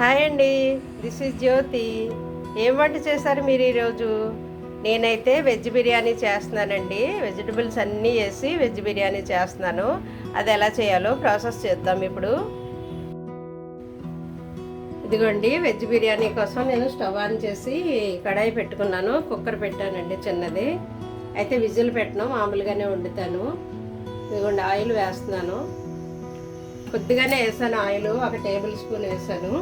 Hi అండి. This is Jyothi. ఏం వంట చేశారు మీరు ఈరోజు? నేనైతే వెజ్ బిర్యానీ చేస్తున్నానండి. వెజిటబుల్స్ అన్నీ వేసి వెజ్ బిర్యానీ చేస్తున్నాను. అది ఎలా చేయాలో ప్రాసెస్ చేద్దాం ఇప్పుడు. ఇదిగోండి వెజ్ బిర్యానీ కోసం నేను స్టవ్ ఆన్ చేసి కడాయి పెట్టుకున్నాను. కుక్కర్ పెట్టానండి చిన్నది. అయితే విజిల్ పెట్టను మామూలుగానే వండుతాను. ఇదిగోండి ఆయిల్ వేస్తున్నాను. కొద్దిగానే వేసాను ఆయిల్ ఒక టేబుల్ స్పూన్ వేసాను.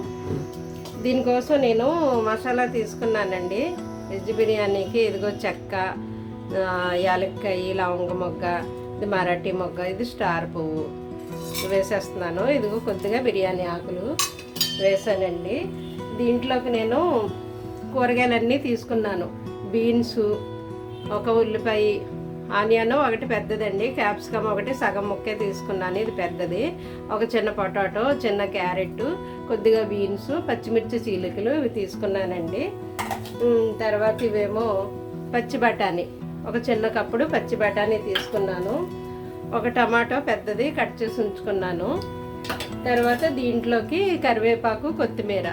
దీనికోసం నేను మసాలా తీసుకున్నానండి. వెజ్ బిర్యానీకి ఇదిగో చెక్క యాలక్కాయ లవంగ మొగ్గ ఇది మరాఠీ మొగ్గ ఇది స్టార్ పువ్వు వేసేస్తున్నాను. ఇదిగో కొద్దిగా బిర్యానీ ఆకులు వేసానండి. దీంట్లోకి నేను కూరగాయలన్నీ తీసుకున్నాను. బీన్స్ ఒక ఉల్లిపాయ ఆనియన్ ఒకటి పెద్దదండి క్యాప్సికమ్ ఒకటి సగం ముక్కే తీసుకున్నాను. ఇది పెద్దది. ఒక చిన్న పొటాటో చిన్న క్యారెట్ కొద్దిగా బీన్స్ పచ్చిమిర్చి చీలికలు ఇవి తీసుకున్నానండి. తర్వాత ఇవేమో పచ్చి బఠానీ. ఒక చిన్న కప్పుడు పచ్చి బఠానీ తీసుకున్నాను. ఒక టమాటో పెద్దది కట్ చేసి ఉంచుకున్నాను. తర్వాత దీంట్లోకి కరివేపాకు కొత్తిమీర.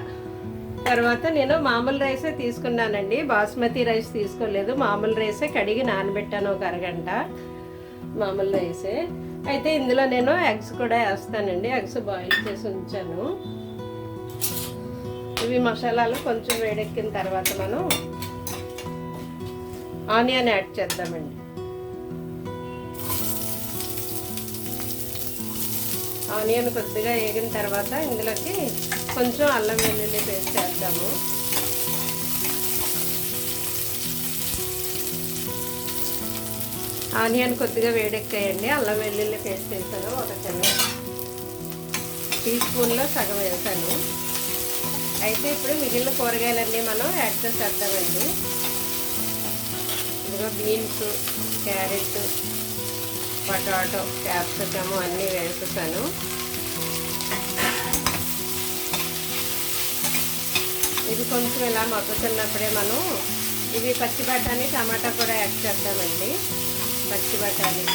తర్వాత నేను మామూలు రైసే తీసుకున్నానండి. బాస్మతి రైస్ తీసుకోలేదు. మామూలు రైసే కడిగి నానబెట్టాను ఒక అరగంట మామూలు రైసే. అయితే ఇందులో నేను ఎగ్స్ కూడా వేస్తానండి. ఎగ్స్ బాయిల్ చేసి ఉంచాను. ఇవి మసాలాలు కొంచెం వేడెక్కిన తర్వాత మనం ఆనియన్ యాడ్ చేద్దామండి. ఆనియన్ కొద్దిగా వేగిన తర్వాత ఇందులోకి కొంచెం అల్లం వెల్లుల్లి పేస్ట్ వేద్దాము. ఆనియన్ కొద్దిగా వేడెక్కాయండి. అల్లం వెల్లుల్లి పేస్ట్ వేసాను ఒక చిన్న టీ స్పూన్లో సగం వేసాను. అయితే ఇప్పుడు మిగిలిన కూరగాయలన్నీ మనం యాడ్ చేసేద్దామండి. ఇదిగో బీన్స్ క్యారెట్ పొటాటో క్యాప్సికము అన్నీ వేసేసాను. ఇది కొంచెం ఇలా మగ్గుతున్నప్పుడే మనం ఇవి పచ్చి బఠానీ టమాటా కూడా యాడ్ చేద్దామండి. పచ్చి బఠానీ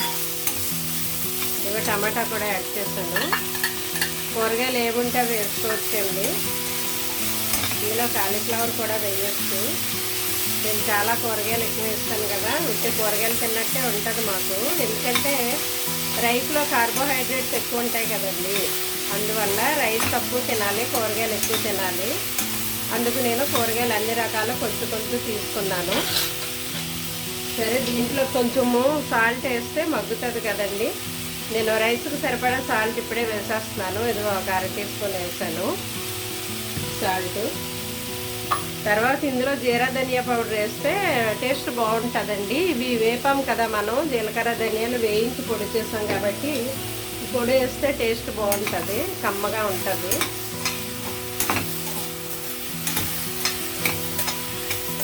ఇవి టమాటా కూడా యాడ్ చేస్తాను కూరగాయలు ఏముంటే వేసుకోవచ్చండి. ఇందులో కాలీఫ్లవర్ కూడా వేయచ్చు. నేను చాలా కూరగాయలు ఎక్కువ వేస్తాను కదా వచ్చే కూరగాయలు తిన్నట్టే ఉంటుంది మాకు. ఎందుకంటే రైస్లో కార్బోహైడ్రేట్స్ ఎక్కువ ఉంటాయి కదండి. అందువల్ల రైస్ తక్కువ తినాలి కూరగాయలు ఎక్కువ తినాలి. అందుకు నేను కూరగాయలు అన్ని రకాలు కొంచెం కొంచెం తీసుకున్నాను. సరే దీంట్లో కొంచెము సాల్ట్ వేస్తే మగ్గుతుంది కదండి. నేను రైస్కి సరిపడా సాల్ట్ ఇప్పుడే వేసేస్తున్నాను. ఇది ఒక అర టీ స్పూన్ వేసాను సాల్ట్. తర్వాత ఇందులో జీరా ధనియా పౌడర్ వేస్తే టేస్ట్ బాగుంటుందండి. ఇవి వేపాం కదా మనం జీలకర్ర ధనియాలు వేయించి పొడి చేసాం కాబట్టి పొడి వేస్తే టేస్ట్ బాగుంటుంది కమ్మగా ఉంటుంది.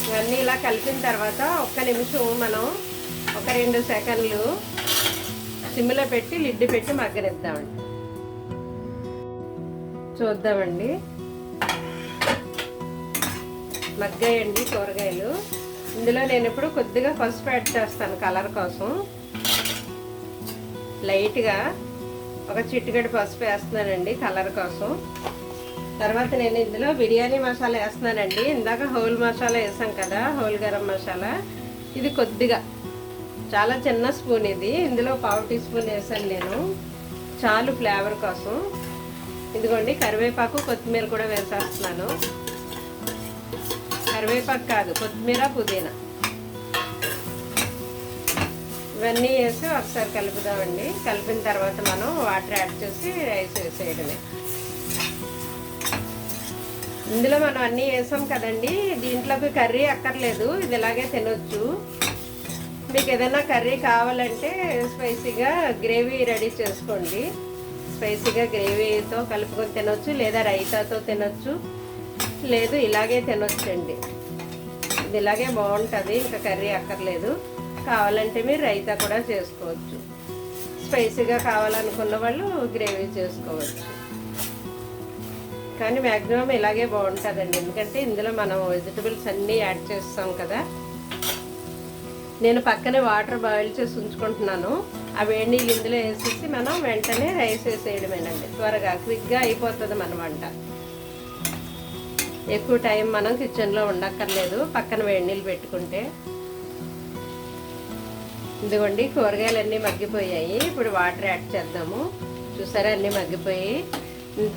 ఇవన్నీ ఇలా కలిపిన తర్వాత ఒక్క నిమిషం మనం ఒక రెండు సెకండ్లు సిమ్లో పెట్టి లిడ్డు పెట్టి మగ్గనిద్దామండి. చూద్దామండి. మగ్గాయండి కూరగాయలు. ఇందులో నేను ఇప్పుడు కొద్దిగా పసుపు యాడ్ చేస్తాను కలర్ కోసం. లైట్గా ఒక చిటికెడు పసుపు వేస్తున్నానండి కలర్ కోసం. తర్వాత నేను ఇందులో బిర్యానీ మసాలా వేస్తున్నానండి. ఇందాక హోల్ మసాలా వేసాం కదా హోల్ గరం మసాలా. ఇది కొద్దిగా చాలా చిన్న స్పూన్ ఇది. ఇందులో పావు టీ స్పూన్ వేసాను నేను. చాలు ఫ్లేవర్ కోసం. ఇదిగోండి కరివేపాకు కొత్తిమీర కూడా వేసేస్తున్నాను. కరివేపాకు కాదు కొత్తిమీర పుదీనా. ఇవన్నీ వేసి ఒకసారి కలుపుదామండి. కలిపిన తర్వాత మనం వాటర్ యాడ్ చేసి రైస్ వేసేయడమే. ఇందులో మనం అన్నీ వేసాం కదండి. దీంట్లోకి కర్రీ అక్కర్లేదు. ఇది ఇలాగే తినొచ్చు. మీకు ఏదైనా కర్రీ కావాలంటే స్పైసీగా గ్రేవీ రెడీ చేసుకోండి. స్పైసీగా గ్రేవీతో కలుపుకొని తినొచ్చు లేదా రైతాతో తినొచ్చు. లేదు ఇలాగే తినొచ్చండి. ఇది ఇలాగే బాగుంటుంది ఇంకా కర్రీ అక్కర్లేదు. కావాలంటే మీరు రైతా కూడా చేసుకోవచ్చు. స్పైసీగా కావాలనుకున్న వాళ్ళు గ్రేవీ చేసుకోవచ్చు. కానీ మ్యాక్సిమం ఇలాగే బాగుంటుందండి. ఎందుకంటే ఇందులో మనం వెజిటబుల్స్ అన్నీ యాడ్ చేస్తాం కదా. నేను పక్కనే వాటర్ బాయిల్ చేసి ఉంచుకుంటున్నాను. ఆ వేడి నీళ్ళు ఇందులో వేసేసి మనం వెంటనే రైస్ వేసేయడమేనండి. త్వరగా క్విక్గా అయిపోతుంది మన వంట. ఎక్కువ టైం మనం కిచెన్లో ఉండక్కర్లేదు. పక్కన వేడి నీళ్ళు పెట్టుకుంటే. ఇదిగోండి కూరగాయలన్నీ మగ్గిపోయాయి. ఇప్పుడు వాటర్ యాడ్ చేద్దాము. చూసారా అన్నీ మగ్గిపోయి.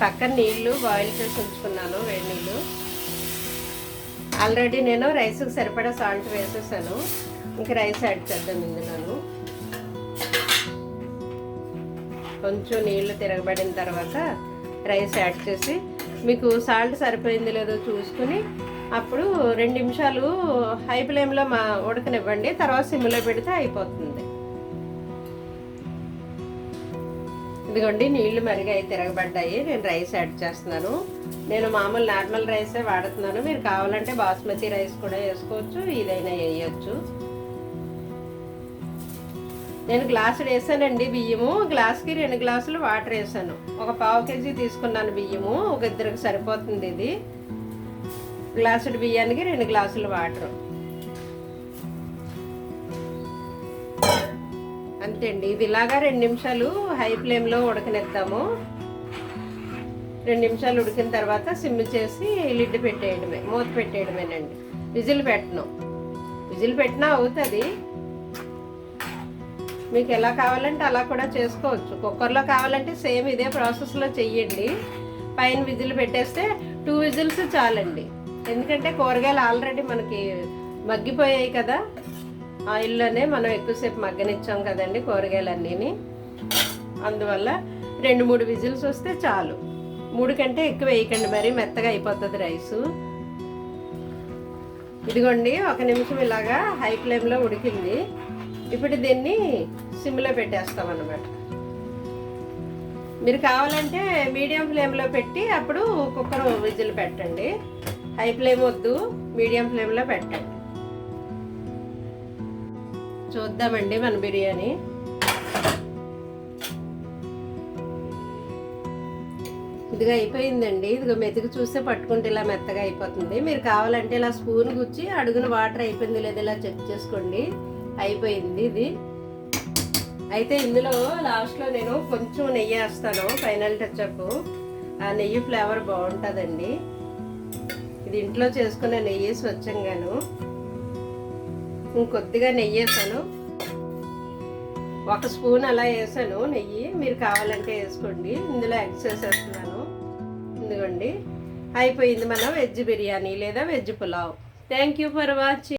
పక్కన నీళ్ళు బాయిల్ చేసి ఉంచుకున్నాను వేడి నీళ్ళు. ఆల్రెడీ నేను రైస్కి సరిపడా సాల్ట్ వేసేసాను. ఇంక రైస్ యాడ్ చేద్దాం ఇందులోను. కొంచెం నీళ్ళు తిరగబడిన తర్వాత రైస్ యాడ్ చేసి మీకు సాల్ట్ సరిపోయింది లేదో చూసుకుని అప్పుడు రెండు నిమిషాలు హై ఫ్లేమ్లో మా ఉడకనివ్వండి తర్వాత సిమ్లో పెడితే అయిపోతుంది. ఇదిగోండి నీళ్ళు మరిగాయి తిరగబడ్డాయి. నేను రైస్ యాడ్ చేస్తున్నాను. నేను మామూలు నార్మల్ రైసే వాడుతున్నాను. మీరు కావాలంటే బాస్మతి రైస్ కూడా వేసుకోవచ్చు ఇదైనా వేయచ్చు. నేను గ్లాసులు వేసానండి బియ్యము. గ్లాస్కి రెండు గ్లాసులు వాటర్ వేసాను. ఒక పావు కేజీ తీసుకున్నాను బియ్యము. ఒక ఇద్దరికి సరిపోతుంది ఇది. గ్లాసుడు బియ్యానికి రెండు గ్లాసులు వాటర్ అంతే అండి ఇది ఇలాగా రెండు నిమిషాలు హై ఫ్లేమ్లో ఉడకనిద్దాము. రెండు నిమిషాలు ఉడికిన తర్వాత సిమ్ చేసి లిడ్ పెట్టేయడమే మూత పెట్టేయడమేనండి. విజిల్ పెట్టను. విజిల్ పెట్టినా అవుతుంది. మీకు ఎలా కావాలంటే అలా కూడా చేసుకోవచ్చు. కుక్కర్లో కావాలంటే సేమ్ ఇదే ప్రాసెస్లో చెయ్యండి. పైన విజిల్ పెట్టేస్తే టూ విజిల్స్ చాలండి. ఎందుకంటే కూరగాయలు ఆల్రెడీ మనకి మగ్గిపోయాయి కదా. ఆయిల్లోనే మనం ఎక్కువసేపు మగ్గనిచ్చాం కదండి కూరగాయలన్నీని. అందువల్ల రెండు మూడు విజిల్స్ వస్తే చాలు. మూడు కంటే ఎక్కువ వేయకండి. మరి మెత్తగా అయిపోతుంది రైసు. ఇదిగోండి ఒక నిమిషం ఇలాగా హై ఫ్లేమ్లో ఉడికింది. ఇప్పుడు దీన్ని సిమ్లో పెట్టేస్తాం అన్నమాట మీరు కావాలంటే మీడియం ఫ్లేమ్లో పెట్టి అప్పుడు కుక్కర్ విజిల్ పెట్టండి. హై ఫ్లేమ్ వద్దు మీడియం ఫ్లేమ్లో పెట్టండి. చూద్దామండి మన బిర్యానీ. ఇదిగా అయిపోయిందండి. ఇదిగో మెతుకు చూస్తే పట్టుకుంటే ఇలా మెత్తగా అయిపోతుంది. మీరు కావాలంటే ఇలా స్పూన్ గుచ్చి అడుగున వాటర్ అయిపోయింది లేదా ఇలా చెక్ చేసుకోండి. అయిపోయింది ఇది. అయితే ఇందులో లాస్ట్లో నేను కొంచెం నెయ్యి వేస్తాను ఫైనల్ టచ్అప్. ఆ నెయ్యి ఫ్లేవర్ బాగుంటుందండి. ఇది ఇంట్లో చేసుకున్న నెయ్యి స్వచ్ఛంగాను. ఇంకొద్దిగా నెయ్యి వేసాను. ఒక స్పూన్ అలా వేసాను నెయ్యి. మీరు కావాలంటే వేసుకోండి. ఇందులో ఎగ్స్ వేసేస్తున్నాను ఎందుకండి అయిపోయింది మన వెజ్ బిర్యానీ లేదా veg pulao. Thank you for watching